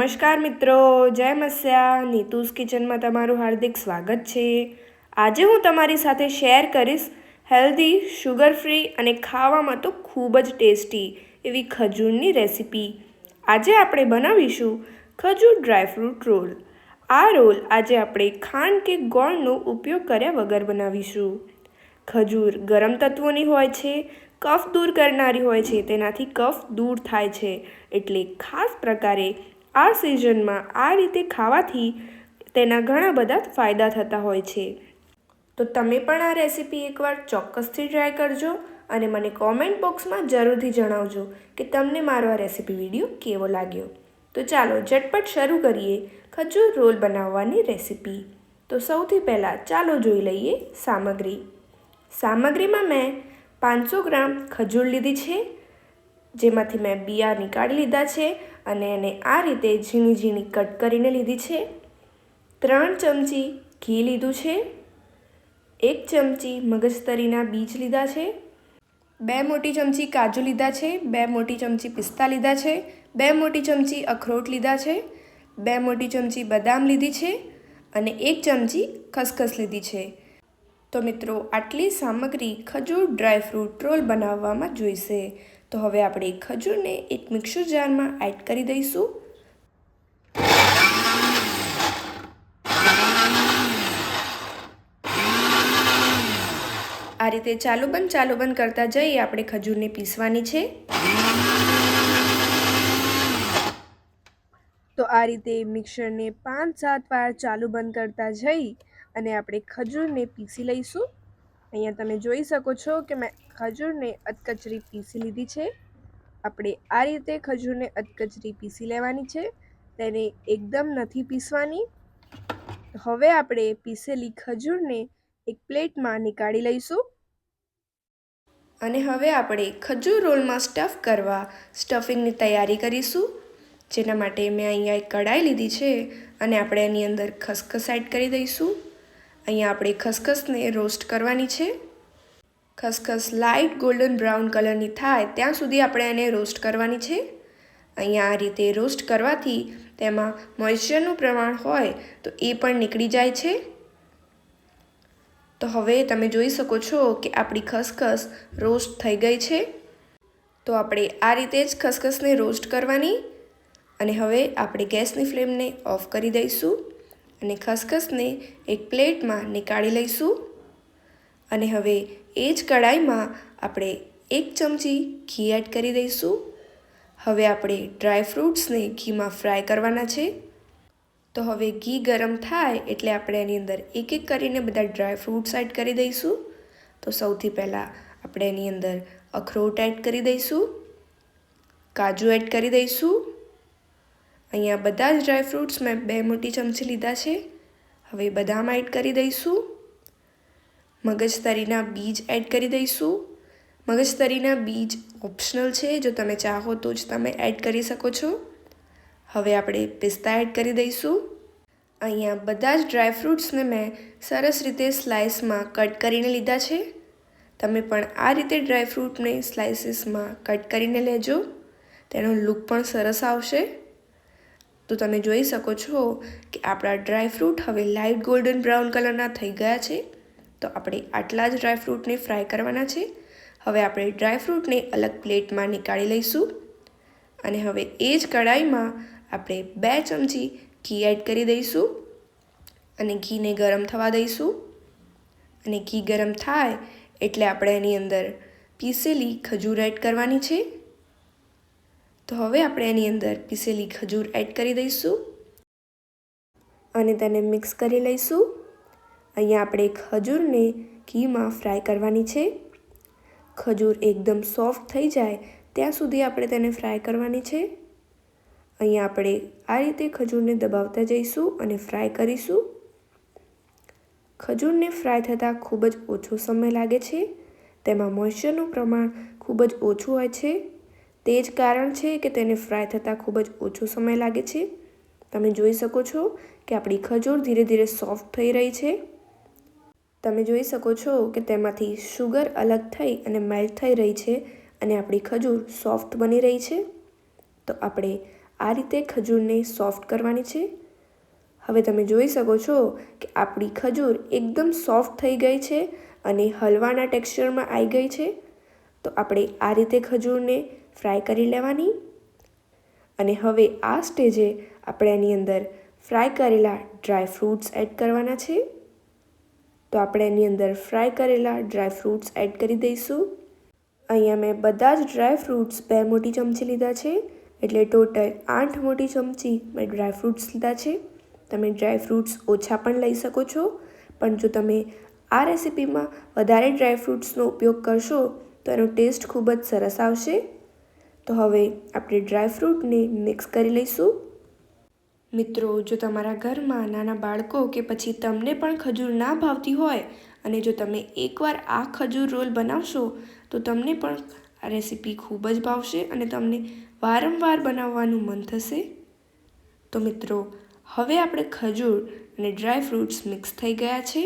નમસ્કાર મિત્રો, જય મસ્યા. નીતુસ કિચનમાં તમારું હાર્દિક સ્વાગત છે. આજે હું તમારી સાથે શેર કરીશ હેલ્ધી શુગર ફ્રી અને ખાવામાં તો ખૂબ જ ટેસ્ટી એવી ખજૂરની રેસીપી. આજે આપણે બનાવીશું ખજૂર ડ્રાયફ્રૂટ રોલ. આ રોલ આજે આપણે ખાંડ કે ગોળનો ઉપયોગ કર્યા વગર બનાવીશું. ખજૂર ગરમ તત્વોની હોય છે, કફ દૂર કરનારી હોય છે, તેનાથી કફ દૂર થાય છે. એટલે ખાસ પ્રકારે આ સિઝનમાં આ રીતે ખાવાથી તેના ઘણા બધા ફાયદા થતા હોય છે. તો તમે પણ આ રેસીપી એકવાર ચોક્કસથી ટ્રાય કરજો અને મને કોમેન્ટ બોક્સમાં જરૂરથી જણાવજો કે તમને મારો આ રેસીપી વીડિયો કેવો લાગ્યો. તો ચાલો ઝટપટ શરૂ કરીએ ખજૂર રોલ બનાવવાની રેસીપી. તો સૌથી પહેલાં ચાલો જોઈ લઈએ સામગ્રી. સામગ્રીમાં મેં પાંચસો ગ્રામ ખજૂર લીધી છે. જેમાંથી મેં બિયા નીકાળી લીધા છે અને એને આ રીતે ઝીણી ઝીણી કટ કરીને લીધી છે. ત્રણ ચમચી ઘી લીધું છે. એક ચમચી મગજતરીના બીજ લીધા છે. બે મોટી ચમચી કાજુ લીધા છે. બે મોટી ચમચી પિસ્તા લીધા છે. બે મોટી ચમચી અખરોટ લીધા છે. બે મોટી ચમચી બદામ લીધી છે અને એક ચમચી ખસખસ લીધી છે. તો મિત્રો, આટલી સામગ્રી ખજૂર ડ્રાયફ્રૂટ રોલ બનાવવામાં જોઈશે. તો હવે આપણે ખજૂરને એક મિક્સર જારમાં એડ કરી દઈશું. આ રીતે ચાલુ બંધ ચાલુ બંધ કરતા જઈ આપણે ખજૂરને પીસવાની છે. તો આ રીતે મિક્સરને પાંચ સાત વાર ચાલુ બંધ કરતા જઈ અને આપણે ખજૂરને પીસી લઈશું. અહીંયા તમે જોઈ શકો છો કે મેં ખજૂરને અધકચરી પીસી લીધી છે. આપણે આ રીતે ખજૂરને અધકચરી પીસી લેવાની છે. તેને એકદમ નથી પીસવાની. હવે આપણે પીસેલી ખજૂરને એક પ્લેટમાં નીકાળી લઈશું. અને હવે આપણે ખજૂર રોલમાં સ્ટફ કરવા સ્ટફિંગની તૈયારી કરીશું. જેના માટે મેં અહીંયા એક કઢાઈ લીધી છે અને આપણે એની અંદર ખસખસ એડ કરી દઈશું. અહીંયા આપણે ખસખસને રોસ્ટ કરવાની છે. ખસખસ લાઇટ ગોલ્ડન બ્રાઉન કલરની થાય ત્યાં સુધી આપણે એને રોસ્ટ કરવાની છે. અહીંયા આ રીતે રોસ્ટ કરવાથી તેમાં મોઇશ્ચરનું પ્રમાણ હોય તો એ પણ નીકળી જાય છે. તો હવે તમે જોઈ શકો છો કે આપણી ખસખસ રોસ્ટ થઈ ગઈ છે. તો આપણે આ રીતે જ ખસખસને રોસ્ટ કરવાની. અને હવે આપણે ગેસની ફ્લેમને ઓફ કરી દઈશું. અને ખસખસને એક પ્લેટમાં નીકાળી લઈશું. અને હવે એ જ કઢાઈમાં આપણે એક ચમચી ઘી એડ કરી દઈશું. હવે આપણે ડ્રાય ફ્રૂટ્સને ઘીમાં ફ્રાય કરવાના છે. તો હવે ઘી ગરમ થાય એટલે આપણે એની અંદર એક એક કરીને બધા ડ્રાય ફ્રૂટ્સ એડ કરી દઈશું. તો સૌથી પહેલાં આપણે એની અંદર અખરોટ એડ કરી દઈશું. કાજુ એડ કરી દઈશું. અહીંયા બધા જ ડ્રાય ફ્રૂટ્સ મેં બે મોટી ચમચી લીધા છે. હવે બદામ એડ કરી દઈશું. મગજતરીના બીજ એડ કરી દઈશું. મગજતરીના બીજ ઓપ્શનલ છે, જો તમે ચાહો તો જ તમે એડ કરી શકો છો. હવે આપણે પિસ્તા એડ કરી દઈશું. અહીંયા બધા જ ડ્રાય ફ્રૂટ્સને મેં સરસ રીતે સ્લાઇસમાં કટ કરીને લીધા છે. તમે પણ આ રીતે ડ્રાય ફ્રૂટને સ્લાઇસીસમાં કટ કરીને લેજો. તેનો લુક પણ સરસ આવશે. તો તમે જોઈ શકો છો કે આપણા ડ્રાય ફ્રૂટ હવે લાઇટ ગોલ્ડન બ્રાઉન કલરના થઈ ગયા છે. તો આપણે આટલા જ ડ્રાયફ્રૂટને ફ્રાય કરવાના છે. હવે આપણે ડ્રાય ફ્રૂટને અલગ પ્લેટમાં નીકાળી લઈશું. અને હવે એ જ કઢાઈમાં આપણે બે ચમચી ઘી એડ કરી દઈશું અને ઘીને ગરમ થવા દઈશું. અને ઘી ગરમ થાય એટલે આપણે એની અંદર પીસેલી ખજૂર એડ કરવાની છે. તો હવે આપણે એની અંદર પીસેલી ખજૂર એડ કરી દઈશું અને તેને મિક્સ કરી લઈશું. અહીંયા આપણે ખજૂરને ઘીમાં ફ્રાય કરવાની છે. ખજૂર એકદમ સોફ્ટ થઈ જાય ત્યાં સુધી આપણે તેને ફ્રાય કરવાની છે. અહીંયા આપણે આ રીતે ખજૂરને દબાવતા જઈશું અને ફ્રાય કરીશું. ખજૂરને ફ્રાય થતાં ખૂબ જ ઓછો સમય લાગે છે. તેમાં મોઇશ્ચરનું પ્રમાણ ખૂબ જ ઓછું હોય છે. તે જ કારણ છે કે તેને ફ્રાય થતાં ખૂબ જ ઓછો સમય લાગે છે. તમે જોઈ શકો છો કે આપણી ખજૂર ધીરે ધીરે સોફ્ટ થઈ રહી છે. તમે જોઈ શકો છો કે તેમાંથી શુગર અલગ થઈ અને મેલ્ટ થઈ રહી છે અને આપણી ખજૂર સોફ્ટ બની રહી છે. તો આપણે આ રીતે ખજૂરને સોફ્ટ કરવાની છે. હવે તમે જોઈ શકો છો કે આપણી ખજૂર એકદમ સોફ્ટ થઈ ગઈ છે અને હલવાના ટેક્સચરમાં આવી ગઈ છે. તો આપણે આ રીતે ખજૂરને ફ્રાય કરી લેવાની. અને હવે આ સ્ટેજે આપણે એની અંદર ફ્રાય કરેલા ડ્રાય ફ્રૂટ્સ એડ કરવાના છે. તો આપણે એની અંદર ફ્રાય કરેલા ડ્રાય ફ્રૂટ્સ એડ કરી દઈશું. અહીંયા મેં બધા જ ડ્રાય ફ્રૂટ્સ બે મોટી ચમચી લીધા છે. એટલે ટોટલ આઠ મોટી ચમચી મેં ડ્રાય ફ્રૂટ્સ લીધા છે. તમે ડ્રાય ફ્રૂટ્સ ઓછા પણ લઈ શકો છો. પણ જો તમે આ રેસિપીમાં વધારે ડ્રાય ફ્રૂટ્સનો ઉપયોગ કરશો, તો એનો ટેસ્ટ ખૂબ જ સરસ આવશે. તો હવે આપણે ડ્રાય ફ્રૂટને મિક્સ કરી લઈશું. મિત્રો, જો તમારા ઘરમાં નાના બાળકો કે પછી તમને પણ ખજૂર ના ભાવતી હોય અને જો તમે એકવાર આ ખજૂર રોલ બનાવશો, તો તમને પણ આ રેસીપી ખૂબ જ ભાવશે અને તમને વારંવાર બનાવવાનું મન થશે. તો મિત્રો, હવે આપણે ખજૂર અને ડ્રાય ફ્રૂટ્સ મિક્સ થઈ ગયા છે.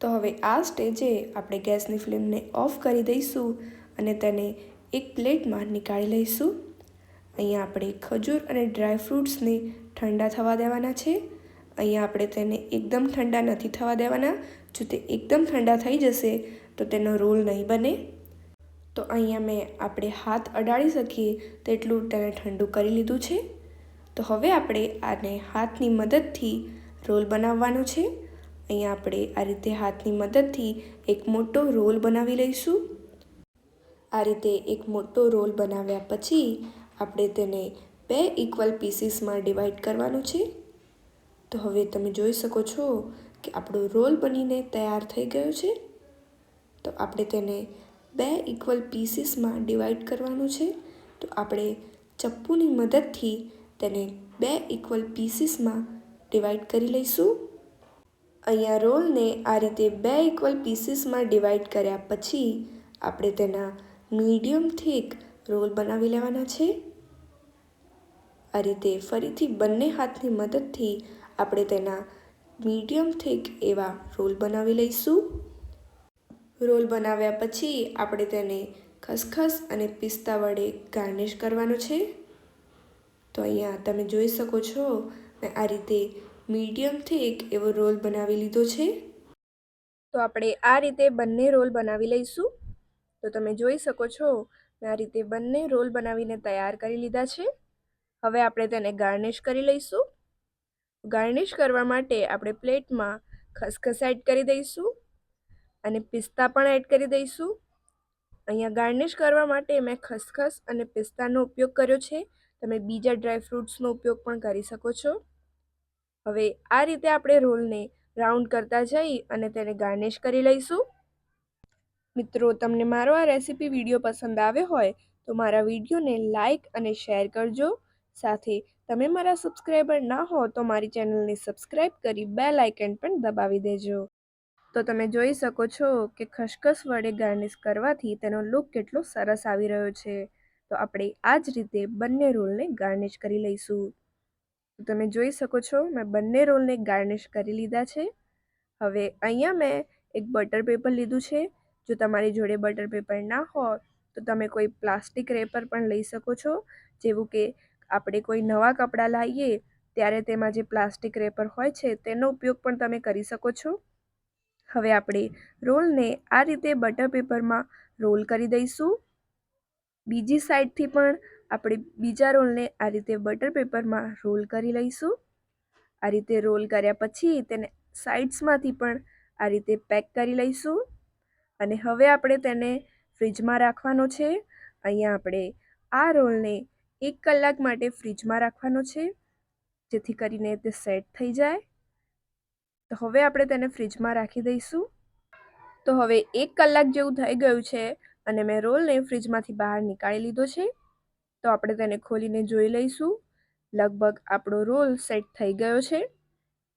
તો હવે આ સ્ટેજે આપણે ગેસની ફ્લેમને ઓફ કરી દઈશું અને તેને એક પ્લેટમાં નીકાળી લઈશું. અહીંયા આપણે ખજૂર અને ડ્રાય ફ્રૂટ્સને ઠંડા થવા દેવાના છે. અહીંયા આપણે તેને એકદમ ઠંડા નથી થવા દેવાના. જો તે એકદમ ઠંડા થઈ જશે, તો તેનો રોલ નહીં બને. તો અહીંયા મેં આપણે હાથ અડાડી શકીએ તેટલું તેને ઠંડુ કરી લીધું છે. તો હવે આપણે આને હાથની મદદથી રોલ બનાવવાનો છે. અહીંયા આપણે આ રીતે હાથની મદદથી એક મોટો રોલ બનાવી લઈશું. આ રીતે એક મોટો રોલ બનાવ્યા પછી આપણે તેને બે ઇક્વલ પીસીસમાં ડિવાઈડ કરવાનું છે. તો હવે તમે જોઈ શકો છો કે આપણો રોલ બનીને તૈયાર થઈ ગયો છે. તો આપણે તેને બે ઇક્વલ પીસીસમાં ડિવાઈડ કરવાનું છે. તો આપણે ચપ્પુની મદદથી તેને બે ઇક્વલ પીસીસમાં ડિવાઈડ કરી લઈશું. અહીંયા રોલને આ રીતે બે ઇક્વલ પીસીસમાં ડિવાઈડ કર્યા પછી આપણે તેના મીડિયમ થીક રોલ બનાવી લેવાના છે. આ રીતે ફરીથી બંને હાથની મદદથી આપણે તેના મીડિયમ થીક એવા રોલ બનાવી લઈશું. રોલ બનાવ્યા પછી આપણે તેને ખસખસ અને પિસ્તા વડે ગાર્નિશ કરવાનો છે. તો અહીંયા તમે જોઈ શકો છો, મેં આ રીતે મીડિયમ થીક એવો રોલ બનાવી લીધો છે. તો આપણે આ રીતે બંને રોલ બનાવી લઈશું. તો તમે જોઈ શકો છો, મેં આ રીતે બંને રોલ બનાવીને તૈયાર કરી લીધા છે. હવે આપણે તેને ગાર્નિશ કરી લઈશું. ગાર્નિશ કરવા માટે આપણે પ્લેટમાં ખસખસ એડ કરી દઈશું અને પિસ્તા પણ એડ કરી દઈશું. અહીંયા ગાર્નિશ કરવા માટે મેં ખસખસ અને પિસ્તાનો ઉપયોગ કર્યો છે. તમે બીજા ડ્રાય ફ્રૂટ્સનો ઉપયોગ પણ કરી શકો છો. હવે આ રીતે આપણે રોલને રાઉન્ડ કરતા જઈ અને તેને ગાર્નિશ કરી લઈશું. મિત્રો, તમને મારો આ રેસીપી વીડિયો પસંદ આવ્યો હોય, તો મારા વિડીયોને લાઇક અને શેર કરજો. સાથે, તમે મારા સબસ્ક્રાઈબર ના હો, તો મારી ચેનલને સબસ્ક્રાઈબ કરી બે લાઇકન પણ દબાવી દેજો. તો તમે જોઈ શકો છો કે ખસખસ વડે ગાર્નિશ કરવાથી તેનો લુક કેટલો સરસ આવી રહ્યો છે. તો આપણે આ જ રીતે બંને રોલને ગાર્નિશ કરી લઈશું. તો તમે જોઈ શકો છો, મેં બંને રોલને ગાર્નિશ કરી લીધા છે. હવે અહીંયા મેં એક બટર પેપર લીધું છે. જો તમારી જોડે બટર પેપર ના હોય, તો તમે કોઈ પ્લાસ્ટિક રેપર પણ લઈ શકો છો. જેવું કે આપણે કોઈ નવા કપડાં લાવીએ, ત્યારે તેમાં જે પ્લાસ્ટિક રેપર હોય છે, તેનો ઉપયોગ પણ તમે કરી શકો છો. હવે આપણે રોલને આ રીતે બટર પેપરમાં રોલ કરી દઈશું. બીજી સાઈડથી પણ આપણે બીજા રોલને આ રીતે બટર પેપરમાં રોલ કરી લઈશું. આ રીતે રોલ કર્યા પછી તેને સાઇડ્સમાંથી પણ આ રીતે પેક કરી લઈશું. અને હવે આપણે તેને ફ્રીજમાં રાખવાનો છે. અહીંયા આપણે આ રોલને એક કલાક માટે ફ્રીજમાં રાખવાનો છે, જેથી કરીને તે સેટ થઈ જાય. તો હવે આપણે તેને ફ્રીજમાં રાખી દઈશું. તો હવે એક કલાક જેવું થઈ ગયું છે અને મેં રોલને ફ્રીજમાંથી બહાર નીકાળી લીધો છે. તો આપણે તેને ખોલીને જોઈ લઈશું. લગભગ આપણો રોલ સેટ થઈ ગયો છે.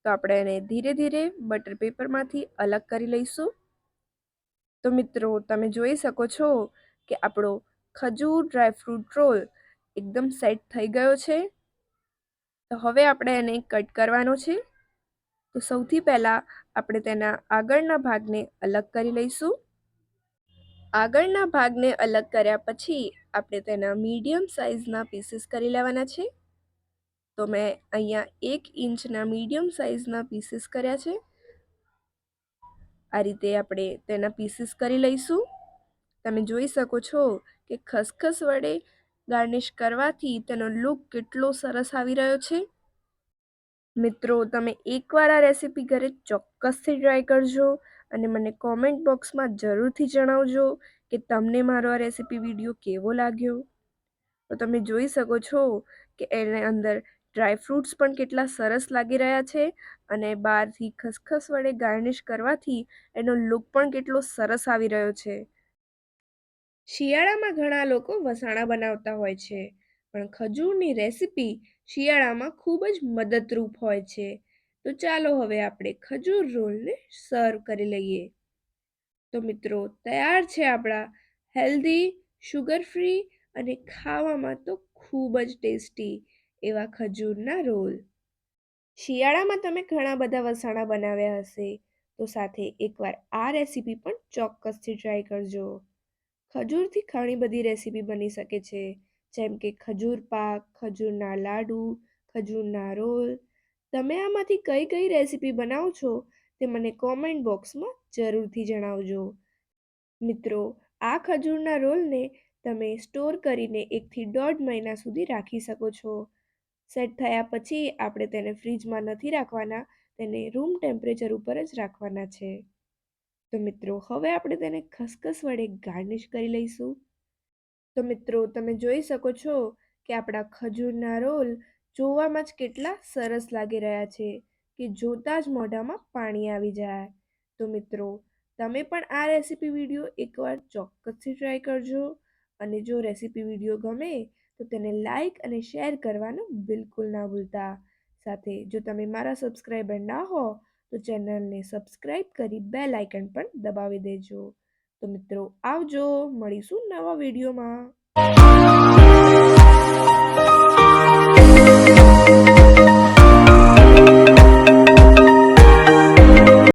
તો આપણે એને ધીરે ધીરે બટર પેપરમાંથી અલગ કરી લઈશું. તો મિત્રો, તમે જોઈ શકો છો કે આપણો ખજૂર ડ્રાયફ્રૂટ રોલ એકદમ સેટ થઈ ગયો છે. તો હવે આપણે એને કટ કરવાનો છે. તો સૌથી પહેલાં આપણે તેના આગળના ભાગને અલગ કરી લઈશું. આગળના ભાગને અલગ કર્યા પછી આપણે તેના મીડિયમ સાઇઝના પીસીસ કરી લેવાના છે. તો મેં અહીંયા એક ઇંચના મીડિયમ સાઇઝના પીસીસ કર્યા છે. આ રીતે આપણે તેના પીસીસ કરી લઈશું. તમે જોઈ શકો છો કે ખસખસ વડે ગાર્નિશ કરવાથી તેનો લુક કેટલો સરસ આવી રહ્યો છે. મિત્રો, તમે એકવાર આ રેસીપી ઘરે ચોક્કસથી ટ્રાય કરજો અને મને કોમેન્ટ બોક્સમાં જરૂરથી જણાવજો કે તમને મારો આ રેસીપી વીડિયો કેવો લાગ્યો. તો તમે જોઈ શકો છો કે એને અંદર ડ્રાય ફ્રૂટ્સ પણ કેટલા સરસ લાગી રહ્યા છે અને બહારથી ખસખસ વડે ગાર્નિશ કરવાથી એનો લુક પણ કેટલો સરસ આવી રહ્યો છે. શિયાળામાં ઘણા લોકો વસાણા બનાવતા હોય છે, પણ ખજૂરની રેસીપી શિયાળામાં ખૂબ જ મદદરૂપ હોય છે. તો ચાલો હવે આપણે ખજૂર રોલને સર્વ કરી લઈએ. તો મિત્રો, તૈયાર છે આપણા હેલ્ધી શુગર ફ્રી અને ખાવામાં તો ખૂબ જ ટેસ્ટી એવા ખજૂરના રોલ. શિયાળામાં તમે ઘણા બધા વસાણા બનાવ્યા હશે, તો સાથે એકવાર આ રેસીપી પણ ચોક્કસથી ટ્રાય કરજો. ખજૂરથી ઘણી બધી રેસીપી બની શકે છે, જેમ કે ખજૂર પાક, ખજૂરના લાડુ, ખજૂરના રોલ. તમે આમાંથી કઈ કઈ રેસીપી બનાવો છો, તે મને કોમેન્ટ બોક્સમાં જરૂરથી જણાવજો. મિત્રો, આ ખજૂરના રોલને તમે સ્ટોર કરીને એકથી દોઢ મહિના સુધી રાખી શકો છો. સેટ થયા પછી આપણે તેને ફ્રીજમાં નથી રાખવાના, તેને રૂમ ટેમ્પરેચર ઉપર જ રાખવાના છે. તો મિત્રો, હવે આપણે તેને ખસખસ વડે ગાર્નિશ કરી લઈશું. તો મિત્રો, તમે જોઈ શકો છો કે આપણા ખજૂરના રોલ જોવામાં જ કેટલા સરસ લાગી રહ્યા છે કે જોતાં જ મોઢામાં પાણી આવી જાય. તો મિત્રો, તમે પણ આ રેસીપી વીડિયો એકવાર ચોક્કસથી ટ્રાય કરજો અને જો રેસીપી વીડિયો ગમે તો તેને લાઇક અને શેર કરવાનું બિલકુલ ના ભૂલતા. સાથે જો તમે મારા સબસ્ક્રાઈબર ના હો, તો ચેનલને સબસ્ક્રાઈબ કરી બે લાઇકન પણ દબાવી દેજો. તો મિત્રો, આવજો, મળીશું નવા વિડીયોમાં